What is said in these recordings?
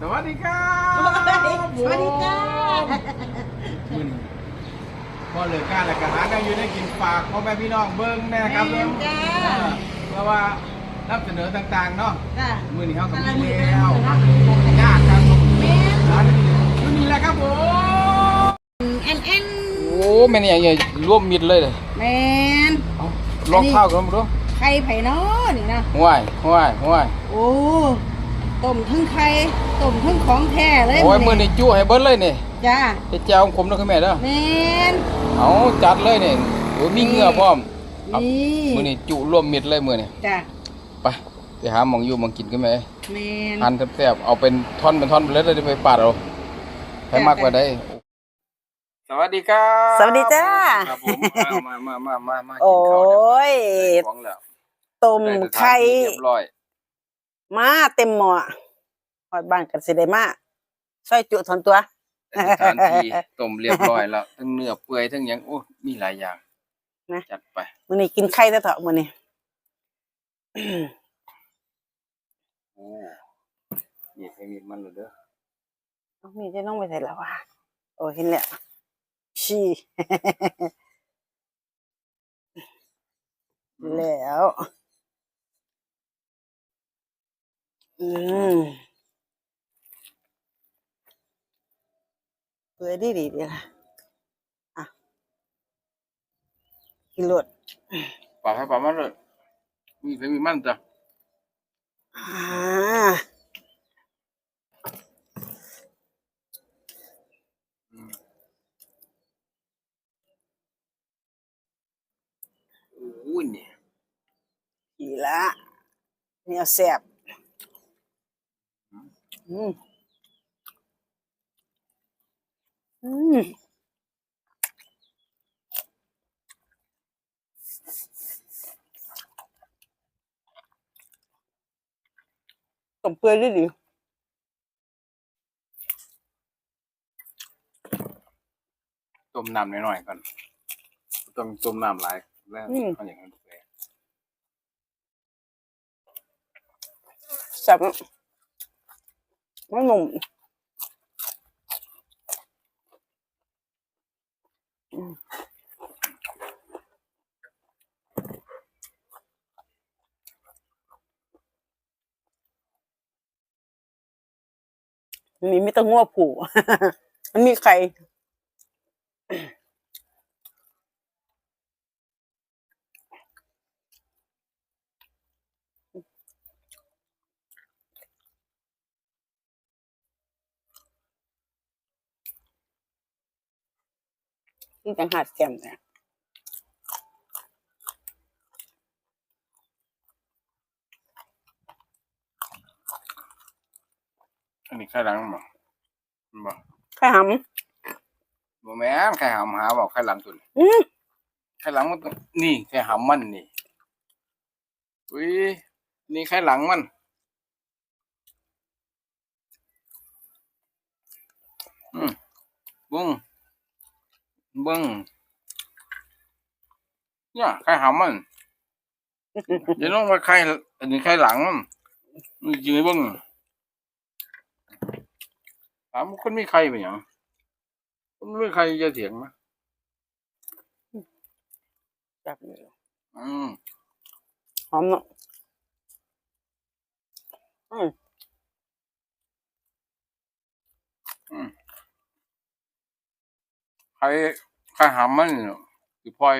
สวัสดีครับสวัสดีจ้ามึนพอเหลือการแล้วก็หาได้อยู่ได้กินฝากพ่อแม่พี่น้องเบิ้งแน่ครับแม่นจ้า เออเพราะว่านำเสนอต่างๆเนาะจ้ะมือนี้เขาก็กำลังมีมีแล้วงานญาติครับผมแม่นร้านนี้อยู่นี่แหละครับผมแอนแอนโอ้แม่นี่ใหญ่ร่วมมิดเลยเลยแม่นลองข้าวกันมาดูไข่ไผ่น้อนี่นะห่วยห่วยห่วยโอ้ ต้มทั้งไข่ต้มทั้งของแท้เลยโอ้ยมือนี่จุให้เบิ้ลเลยนี่จ้าเฮ็ดแจ้วขมเด้อคุณแม่เด้อแม่นเอาจัดเลยนี่โอ้ยมีเหงื่อพร้อมเอานี่มือนี่จุร่วมมิดเลยมือนี่จ้าไปไปหาหมองอยู่หมองกินกันไหมแม่นหั่นแซ่บๆเอาเป็นท่อนเป็นท่อนไปเลยเลยไปปาดเอาให้มากกว่าได้สวัสดีครับสวัสดีจ้าครับผมเอามามามามามากิโอ้นข้าวเดี๋ยวยได้ของแล้วต้มได้สถานไข่ที่เรียบร้อย มาเต็มหม้อฮอดบ้านกันสิได้มาซอยจุทนตัวได้สถานที่ต้มเรียบร้อยแล้วทั้งเนื้อเปื่อยทั้งหยังโอ้มีหลายอย่างนะจัดไปมื้อนี้กินไข่แล้วเถอะมื้อนี้โอ้มีดให้มีดมันเลยเด้อเอามีจะน้องไปใส่แล้ววะโอ้เห็นแล้วชีแล้ว อืมเปื่อยดีดีดีละอะกินรสปาดให้ปาดมันเลยมีดให้มีดมันจ้ะอ่าโอ้ยเนี่ยอีละเนี่ยแซ่บ อืมอืมต้มเปื่อยดีดีต้มน้ำหน่อยๆก่อนต้องต้มน้ำหลายแล้วเอาอย่างนั้นไปแซ่บ มันหนุ่มอืมมันมีไม่ต้องง้อผูมันมีไข่ ที่จังหัดแก้มเนี่ยอันนี้ไข่หลังบ่บ่ไข่หบ่แม่นไข่หำหาบอกไข่หลังตุนำอืมไข่หลังมันต้องนี่ไข่หำมันนี่อุ้ยนี่ไข่หลังมันอืมเบิ้ง เบิ้งเนี่ยไข่หำมันอย่าลงว่าไข่อันนี้ไข่หลังมันนี่จริงไหมเบิ้งถามคนมีใครเป็นหยังคนไม่มีใครจะเถียงไหมจับเลยอืมหอมเนาะอืมใคร ใครหำมันเนี่ยสิพลอย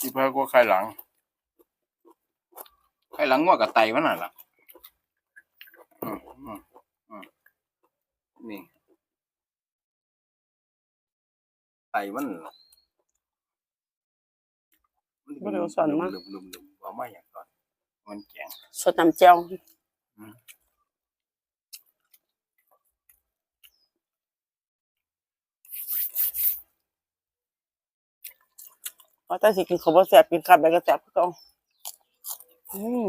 สิพลอยก็ใครหลังใครหลังว่ากับไตมันน่ะล่ะอืมอืมอืมนี่ไตมันน่ะมันลืมลืมลืมลืมว่าไม่อย่างก่อนมันแข็งสดน้ำเจีย วอืมเพราะถ้าสิกินข้าวบ่แซ่บกินข้าวไปก็แซ่บคือเก่าอืม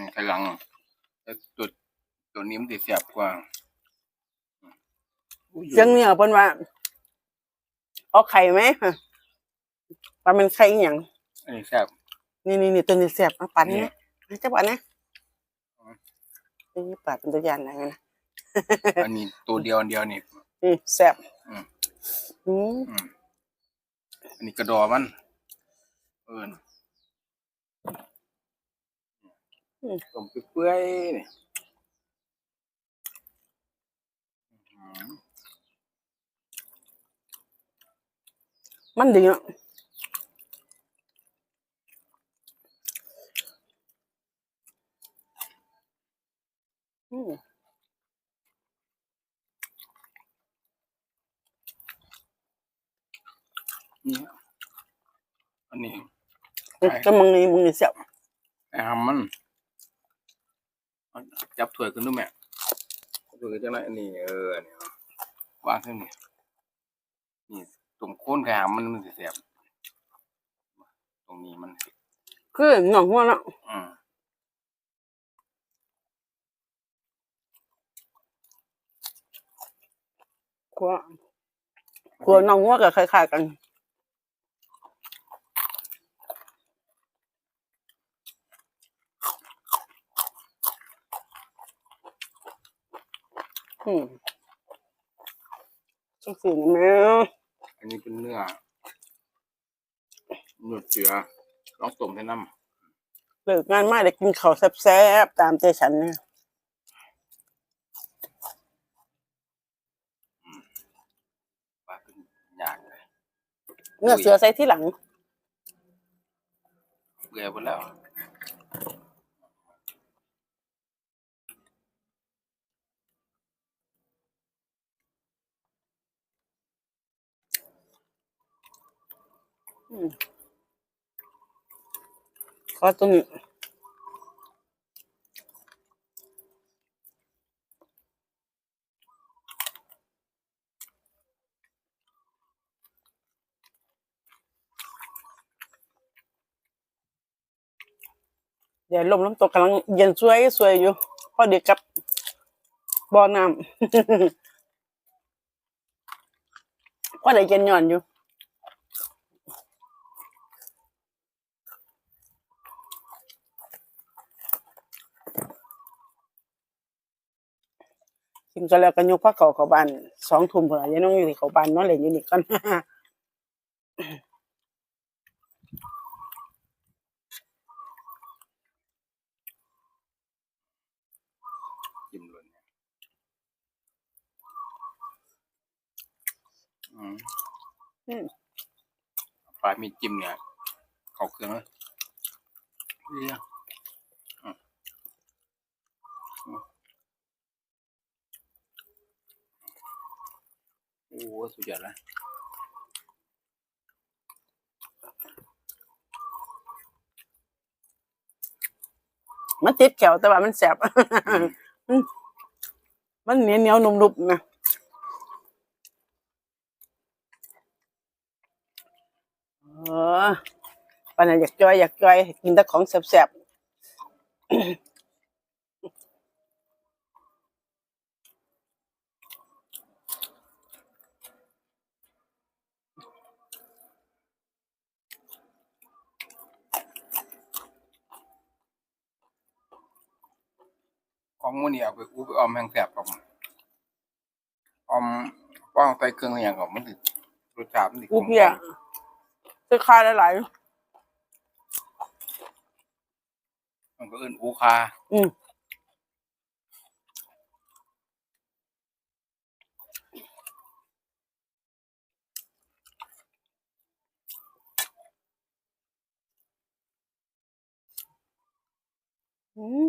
นนี้ไข่หลังแต่ตัวตัวนี้มันติดเสียบกว่าอุ้ยเสียงเนี่ยเพิ่นว่า เอาไข่ไหมฮะปลาเป็นไข่อหย่างอันนี้แซ่บนี่นี่นี่ตัวนี้แซ่บเอาปันนี่นี่จังหวะนะอ๋อนี่ปลาเป็นตัวอยางไหนนะอันนี้ตัวเดียวอันเดียวนี่นี่แซ่บอืมอืมอืมอันนี้กระดอมันเอินต้มเปื่อยๆนี่อื มันดีอะอืมนี่อันนี้ก็มึงนี่มึงนี่แซ่บไอ้หำมันเอาจับถ้วยขึ้นดูแม่ถ้วยจังไรอันนี้เอออันนี้วางขึ้นนี่นี่ ตุ่มโค้นไข่หำมันมันสิเสียบตรงนี้มันคือหน่องหัวเนาะอืมขัวขัวหน่องหัวก็คล้ายๆกันอืมจังสิแม่ อันนี้เป็นเนื้อเนื้อเสือลองต้มให้น้ำเลิกงานมาได้กินข้าวแซ่บๆตามใจฉันเนี่ยปลาเป็นอย่างเลยเนื้อเสือใส่ที่หลังเกลือไปแล้ว ขอตัวนี้เดี๋ยวลมน้ำตกกำลังเย็นสวยสวยอยู่ พอดีกับบ่อน้ำพอได้เย็นหย่อนอยู่ กินกันแล้วก็ยกผ้าเขาเขาบ้านสองทุ่มพอละยายน้องอยู่ที่เขาบ้านนอนเล่นอยู่นี่ก่อนจิ้มเลยเนี่ยอืมอืมปลามีจิ้มเนี่ยเขาเครื่องเลยเรียกอืมอืม โอ้โหสุดยอดเลยมันติดแขวแต่ว่ามันแสบอืมมันเหนียวเหนียวๆนุ่มๆนะเออปานนั้นอยากจอยอยากจอยกินแต่ของแสบๆ ของมันนี่เอาไปอู้ไปออมแห้งแสบครับผมออมป้องใส่เครื่องอะไรอย่างก่อนมันติรสชาติมันติอูเพียซื้อคายหลาย มันก็เอื่นอูคาๆอืมอืม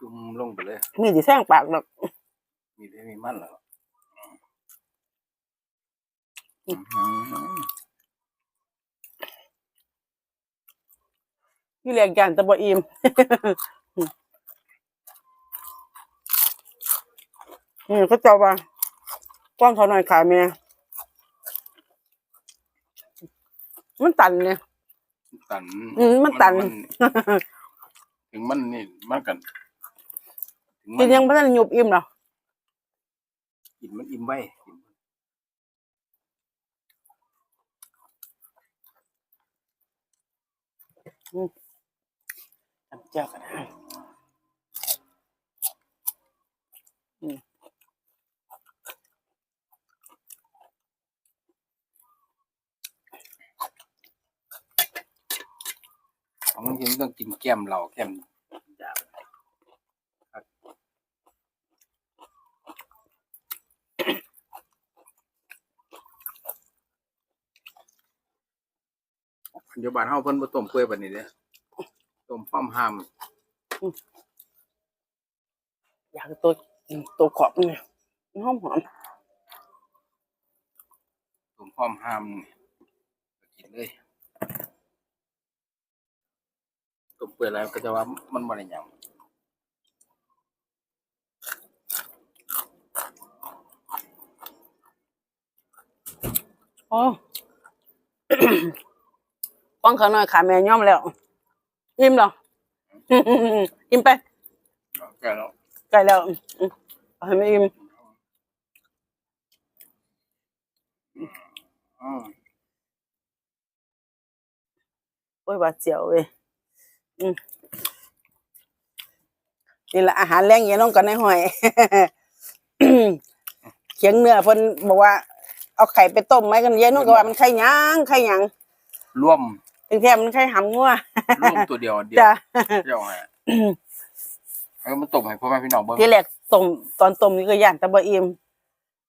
จุ่มลงไปเลยมีที่แท่งปากดอกมีได้มีมันเหรออือืมมพี่เรียกยานแตะบออิ่มนี่เขาเจ้าว่าก้อนเขาหน่อยขายเมียมันตันเนี่ย ตัน อืมมันตัน ถึงมันนี่มันกันถึงมั กินยังไม่ทันหยุบอิ่มหรอกินมันอิ่มไว้กินจำเจ้ากันได้อืมของมันกินต้องกินแก้มเราแก้มยาครับ เดี๋ยวบานเฮาเพิ่นบ่ต้มเปื่อยบัดนี้เด้อต้มป้อมห้ามอยากตัวตัวขอบเนี่ยหอมหอมต้มป้อมห้ามนี่ก็กินเลยต้มเปื่อยแล้วก็จะว่ามันบ่ได้หยังโอ้ ป้องเขาหน่อยขาแม่ย่อมแล้วอิ่มเหรออิ่มไปแก่แล้วใกล้แล้วอืมเอาให้ไม่อิ่มอืมโอ้ยบาดเจียวเว้ยอืมนี่แหละอาหารแรงเย็นน้องกันในหอยเขียงเนื้อเพิ่นบอกว่า เอาไข่ไปต้มไหมกันเย็นน้องก็ว่ามันไข่หยังไข่หยังร่วม ถึงแท้มันไข่หำงัวร่วมตัวเดียวอันเดียวจ้ะเดียวให้แล้วมันต้มให้พ่อแม่พี่น้องเบิ่งที่แรกต้มตอนต้มนี่ก็ย่านแต่บ่อิ่ม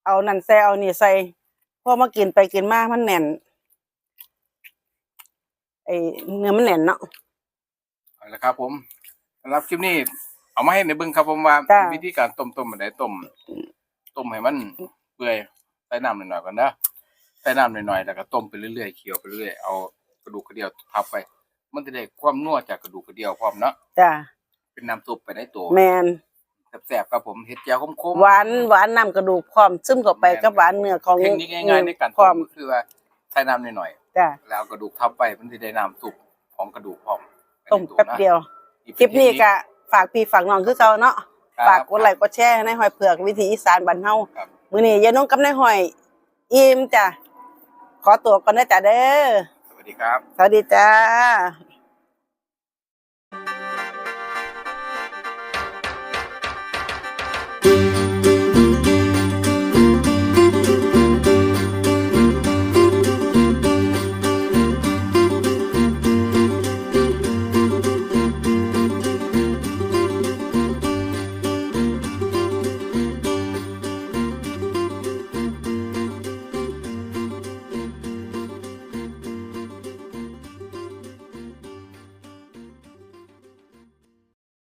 เอานั่นใส่เอานี่ใส่พอมากินไปกินมามันแน่นไอ้เนื้อมันแน่นเนาะเอาละครับ ผมสำหรับคลิปนี้ เอามาให้ในเบิ่งครับผมว่าจ้ะวิธีการต้มต้มแบบไหนต้มต้มให้มันเปื่อยใส่น้ำหน่อยๆก่อนนะใส่น้ำหน่อยๆแล้วก็ต้มไปเรื่อยๆเคี่ยวไปเรื่อยๆเอา กระดูกกระเดี่ยวทับไป มันจะได้ความนัวจากกระดูกกระเดี่ยวพร้อมเนาะจ้ะเป็นน้ำซุปไปในตัวแมนแซ่บๆครับผมเฮ็ดแจ่วคมๆหวานหวานน้ำกระดูกพร้อมซึมเข้าไปกับหวานเนื้อของเทคนิคง่ายๆในการพร้ต้อมมก็คือว่าใส่น้ำหน่อยจ้ะๆแล้วเอากระดูกทับไปมันจะได้น้ำซุปของกระดูกพร้อมต้มแป๊บเดียวคลิปนี้ก็ฝากพี่ฝากน้องคือเก่าเนาะฝากกดไลค์กดแชร์ในหอยเผือกวิถีอีสานบ้านเฮาครับมื้อนี้ยายน้องกับนายหอยอิ่มจ้ะขอตัวก่อนนะจ้ะเด้อสวัส ดีครับ สวัสดีจ้า